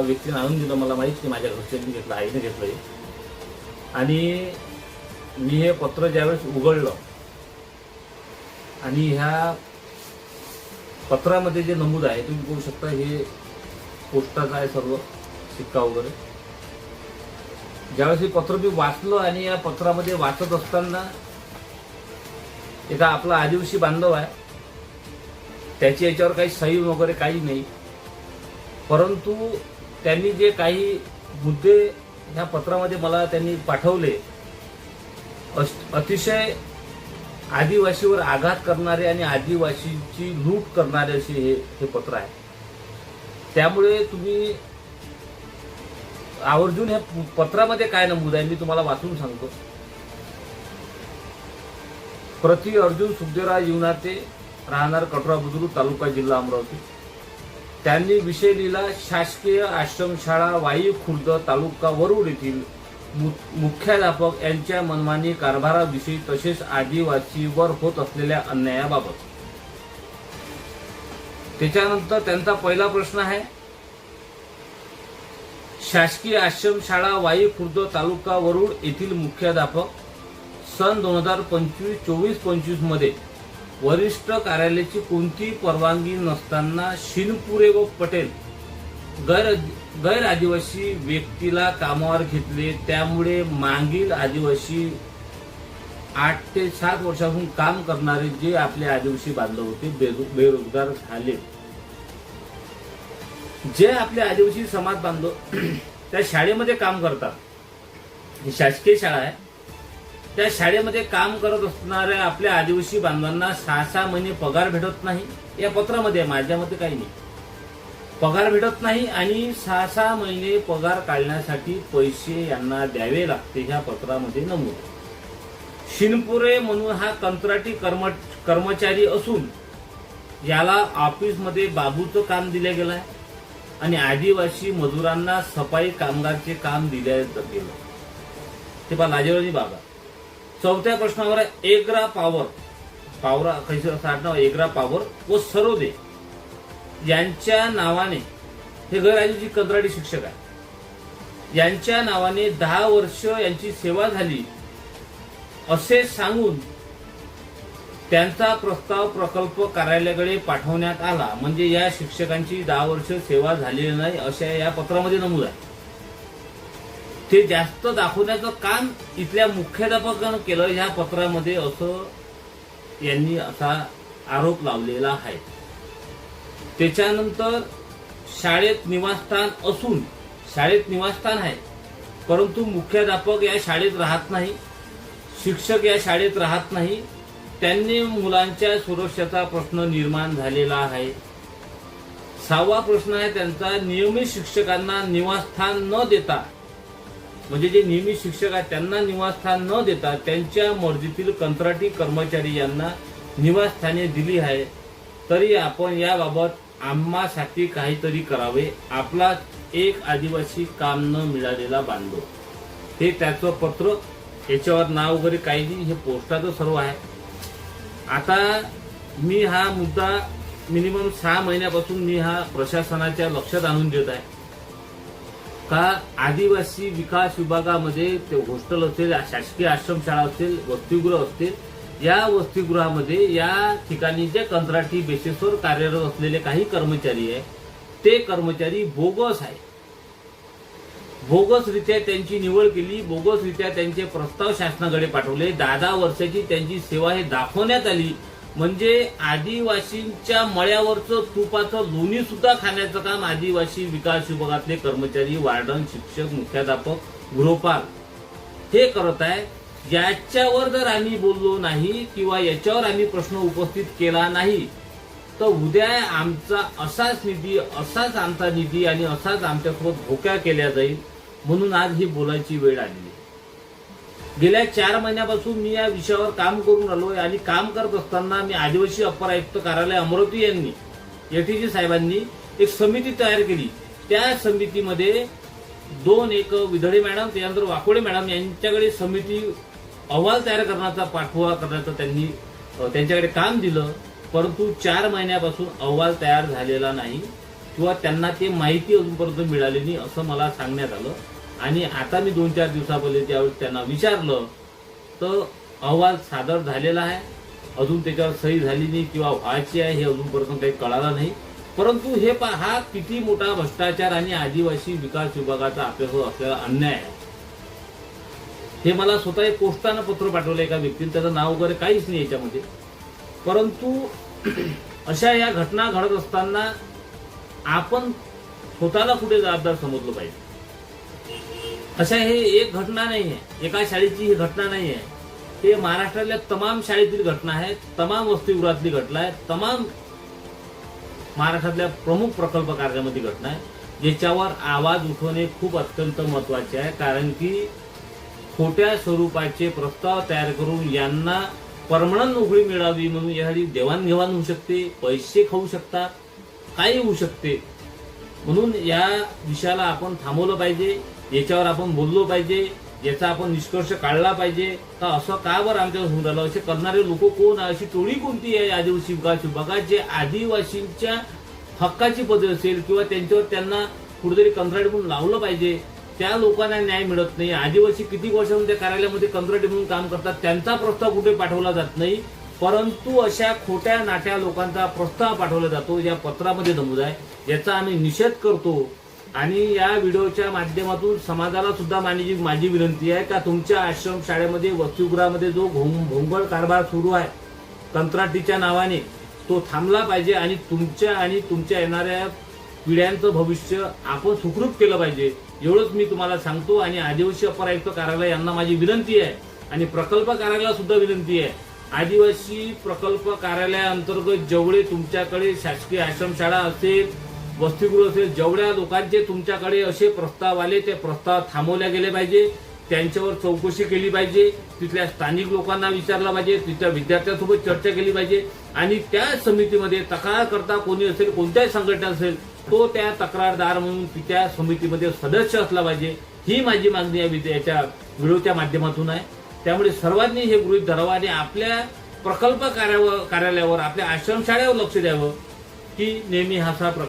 व्यक्तीने आणून दिलं मला माहीत नाही माझ्या घरच्यांनी घेतलं आईने घेतलं हे. आणि मी हे पत्र ज्यावेळेस उघडलं आणि ह्या पत्रामध्ये जे नमूद आहे तुम्ही बघू शकता हे पोस्टाचं आहे सर्व शिक्का वगैरे ज्यावेळेस हे पत्र मी वाचलं आणि या पत्रामध्ये वाचत असताना एका आपला आदिवासी बांधव आहे त्याची याच्यावर काही सही वगैरे काही नाही परंतु त्यांनी जे काही मुद्दे ह्या पत्रामध्ये मला त्यांनी पाठवले अतिशय आदिवासीवर आघात करणारे आणि आदिवासीची लूट करणारे असे हे हे पत्र आहे. त्यामुळे तुम्ही आवर्जून ह्या पत्रामध्ये काय नमूद आहे मी तुम्हाला वाचून सांगतो. प्रति अर्जुन सुखदेवराव जीवनाते राहणार कटोरा बुद्रुक तालुका जिल्हा अमरावती. त्यांनी विषय लिहिला शासकीय आश्रमशाळा वाई खुर्द तालुका वरुड येथील मु- मुख्याध्यापक यांच्या मनमानी कारभाराविषयी तसेच आदिवासीवर होत असलेल्या अन्यायाबाबत. त्याच्यानंतर त्यांचा पहिला प्रश्न आहे शासकीय आश्रमशाळा वाई खुर्द तालुका वरुड येथील मुख्याध्यापक सन दोन हजार पंचवीस चोवीस पंचवीसमध्ये वरिष्ठ कार्यालयाची कोणतीही परवानगी नसताना शिनपुरे व पटेल गैर गैर आदिवासी व्यक्तीला कामावर घेतले. त्यामुळे मागील आदिवासी आठ ते सात वर्षापासून काम करणारे जे आपले आदिवासी बांधव होते बेरो- बेरोजगार झाले. जे आपले आदिवासी समाज बांधव त्या शाळेमध्ये काम करतात. ही शासकीय शाळा आहे. त्या शाळेमध्ये काम करत असणाऱ्या आपल्या आदिवासी बांधवांना सहा सहा महिने पगार भेटत नाही. या पत्रामध्ये आहे, माझ्यामध्ये काही नाही. पगार भेटत नाही आणि सहा सहा महिने पगार काढण्यासाठी पैसे यांना द्यावे लागते ह्या पत्रामध्ये नमूद. शिनपुरे म्हणून हा कंत्राटी कर्म कर्मचारी असून याला ऑफिसमध्ये बाबूचं काम दिलं गेलं आहे आणि आदिवासी मजुरांना सफाई कामगारचे काम दिले गेलं ते पहा लाजेवाजी बाबा. चौथ्या प्रश्नावर आहे एग्रा पॉवर पावरा खैसर साठ एग्रा पॉवर व सरोदे यांच्या नावाने हे गैरआदिवासी कंत्राटी शिक्षक आहे यांच्या नावाने दहा वर्ष यांची सेवा झाली. असे सांगून त्यांचा प्रस्ताव प्रकल्प कार्यालयाकडे पाठवण्यात आला. म्हणजे या शिक्षकांची दहा वर्ष सेवा झालेली नाही अशा या पत्रामध्ये नमूद आहे. ते जास्त दाखवण्याचं काम इथल्या मुख्याध्यापकानं केलं ह्या पत्रामध्ये असं यांनी असा आरोप लावलेला आहे. त्याच्यानंतर शाळेत निवासस्थान असून शाळेत निवासस्थान आहे परंतु मुख्याध्यापक या शाळेत राहत नाही शिक्षक या शाळेत राहत नाही त्यांनी मुलांच्या सुरक्षेचा प्रश्न निर्माण झालेला आहे. सहावा प्रश्न आहे त्यांचा नियमित शिक्षकांना निवासस्थान न देता म्हणजे जे नियमित शिक्षक आहेत त्यांना निवासस्थान न देता त्यांच्या मर्जीतील कंत्राटी कर्मचारी यांना निवासस्थाने दिली आहे. तरी आपण याबाबत आम्हासाठी काहीतरी करावे. आपला एक आदिवासी काम न मिळालेला बांधव. हे त्याचं पत्र. याच्यावर नाव वगैरे काही नाही हे पोस्टाचं सर्व आहे. आता मी हा मुद्दा मिनिमम सहा महिन्यापासून मी हा प्रशासनाच्या लक्षात आणून देत आहे. का आदिवासी विकास विभागामध्ये ते हॉस्टेल असेल शासकीय आश्रमशाळा असेल वसतिगृह असतील या वसतिगृहामध्ये या ठिकाणी जे कंत्राटी बेसिसवर कार्यरत असलेले काही कर्मचारी आहे ते कर्मचारी बोगस आहे बोगसरित्या त्यांची निवड केली बोगसरित्या त्यांचे प्रस्ताव शासनाकडे पाठवले दहा दहा वर्षाची त्यांची सेवा हे दाखवण्यात आली म्हणजे आदिवासींच्या मळ्यावरचं तुपाचं लोणी सुद्धा खाण्याचं काम आदिवासी विकास विभागातले कर्मचारी वार्डन शिक्षक मुख्याध्यापक गृहपाल हे करत आहे. याच्यावर जर आम्ही बोललो नाही किंवा याच्यावर आम्ही प्रश्न उपस्थित केला नाही तर उद्या आमचा असाच निधी असाच आमचा निधी आणि असाच आमच्यासोबत धोक्या केल्या जाईल म्हणून आज ही बोलायची वेळ आली गेल्या चार महिन्यापासून मी या विषयावर काम करून आलोय आणि काम करत असताना मी आदिवासी अप्पर आयुक्त कार्यालय अमरावती यांनी एटीजी साहेबांनी एक समिती तयार केली. त्या समितीमध्ये दोन एक विधळे मॅडम त्यानंतर वाकोडे मॅडम यांच्याकडे समिती अहवाल तयार करण्याचा पाठपुरा करण्याचं त्यांनी त्यांच्याकडे काम दिलं. परंतु चार महिन्यापासून अहवाल तयार झालेला नाही किंवा त्यांना ते माहिती अजूनपर्यंत मिळाली नाही असं मला सांगण्यात आलं. आणि आता मी दोन चार दिवसापहिले त्यावेळेस त्यांना विचारलं तर अहवाल सादर झालेला आहे. अजून त्याच्यावर सही झाली नाही किंवा व्हायची आहे हे अजूनपर्यंत काही कळालं नाही. परंतु हे पा हा किती मोठा भ्रष्टाचार आणि आदिवासी विकास विभागाचा आपल्यासोबत असलेला अन्याय आहे. हे मला स्वतः एक पोस्टानं पत्र पाठवलं एका व्यक्तीने. त्याचं नाव वगैरे काहीच नाही याच्यामध्ये. परंतु अशा या घटना घडत असताना आपण स्वतःला कुठे जबाबदार समजलं पाहिजे? अशा हे एक घटना नाही आहे एका शाळेची ही घटना नाही आहे हे महाराष्ट्रातल्या तमाम शाळेतील घटना आहेत तमाम वसतिगृहातली घटना आहे तमाम महाराष्ट्रातल्या प्रमुख प्रकल्प कार्यामध्ये घटना आहे ज्याच्यावर आवाज उठवणे खूप अत्यंत महत्त्वाचे आहे. कारण की खोट्या स्वरूपाचे प्रस्ताव तयार करून यांना परमनंट नोकरी मिळावी म्हणून यासाठी देवाणघेवाण होऊ शकते पैसे खाऊ शकतात काही होऊ शकते. म्हणून या विषयाला आपण थांबवलं पाहिजे. याच्यावर आपण बोललो पाहिजे याचा आपण निष्कर्ष काढला पाहिजे. का असं का बरं आमच्यावर होऊन राहिलं? असे करणारे लोक कोण आहे? अशी टोळी कोणती आहे आदिवासी विकास विभागात? जे आदिवासींच्या हक्काची पदवी असेल किंवा त्यांच्यावर त्यांना कुठेतरी कंत्राटी म्हणून लावलं पाहिजे त्या लोकांना न्याय मिळत नाही. आदिवासी किती वर्षांमध्ये त्या कार्यालयामध्ये कंत्राटी म्हणून काम करतात त्यांचा प्रस्ताव कुठे पाठवला जात नाही. परंतु अशा खोट्या नाट्या लोकांचा प्रस्ताव पाठवला जातो या पत्रामध्ये नमूद आहे. याचा आम्ही निषेध करतो. आणि या व्हिडिओच्या माध्यमातून समाजाला सुद्धा माझी माझी विनंती आहे का तुमच्या आश्रम शाळेमध्ये वसतिगृहामध्ये जो घोंग भोंगळ कारभार सुरू आहे कंत्राटीच्या नावाने तो थांबला पाहिजे आणि तुमच्या आणि तुमच्या येणाऱ्या पिढ्यांचं भविष्य आपण सुखरूप केलं पाहिजे एवढंच मी तुम्हाला सांगतो आणि आदिवासी अपर आयुक्त कार्यालय यांना माझी विनंती आहे आणि प्रकल्प कार्यालयाला सुद्धा विनंती आहे. आदिवासी प्रकल्प कार्यालयाअंतर्गत जेवढे तुमच्याकडे शासकीय आश्रमशाळा असेल वसतिगृह असेल जेवढ्या लोकांचे तुमच्याकडे असे प्रस्ताव आले ते प्रस्ताव थांबवले गेले पाहिजे. त्यांच्यावर चौकशी केली पाहिजे. तिथल्या स्थानिक लोकांना विचारलं पाहिजे. तिथल्या विद्यार्थ्यांसोबत चर्चा केली पाहिजे. आणि त्या समितीमध्ये तक्रार करता कोणी असेल कोणत्याही संघटना असेल तो त्या तक्रारदार म्हणून त्या समितीमध्ये सदस्य असला पाहिजे. ही माझी मागणी आहे विद्या- याच्या व्हिडिओच्या माध्यमातून आहे. त्यामुळे सर्वांनी हे गृहित धरावं आणि आपल्या प्रकल्प कार्यावर कार्यालयावर आपल्या आश्रमशाळेवर लक्ष द्यावं की नेहमी हा असा प्रकार